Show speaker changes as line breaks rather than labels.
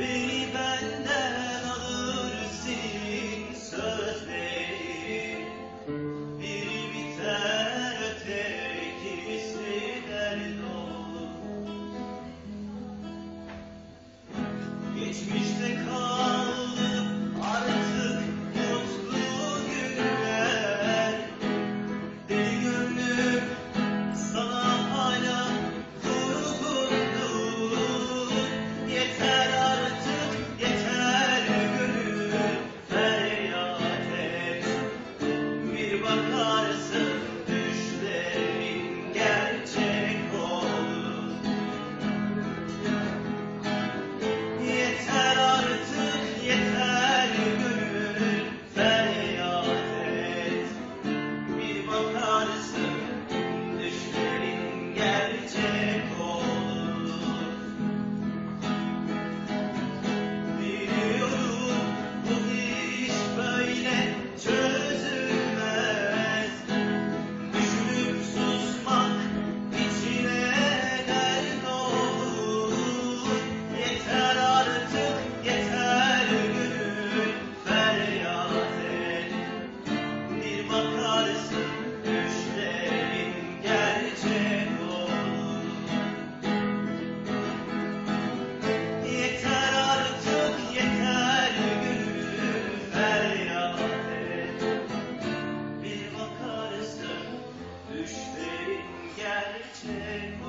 Beni benden alırsın sözlerin. Biri biter ötekisi dert bakarsın düşlerin gerçek olur. Yeter artık yeter gönül feryat et. Bir bakarsın düşlerin gerçek take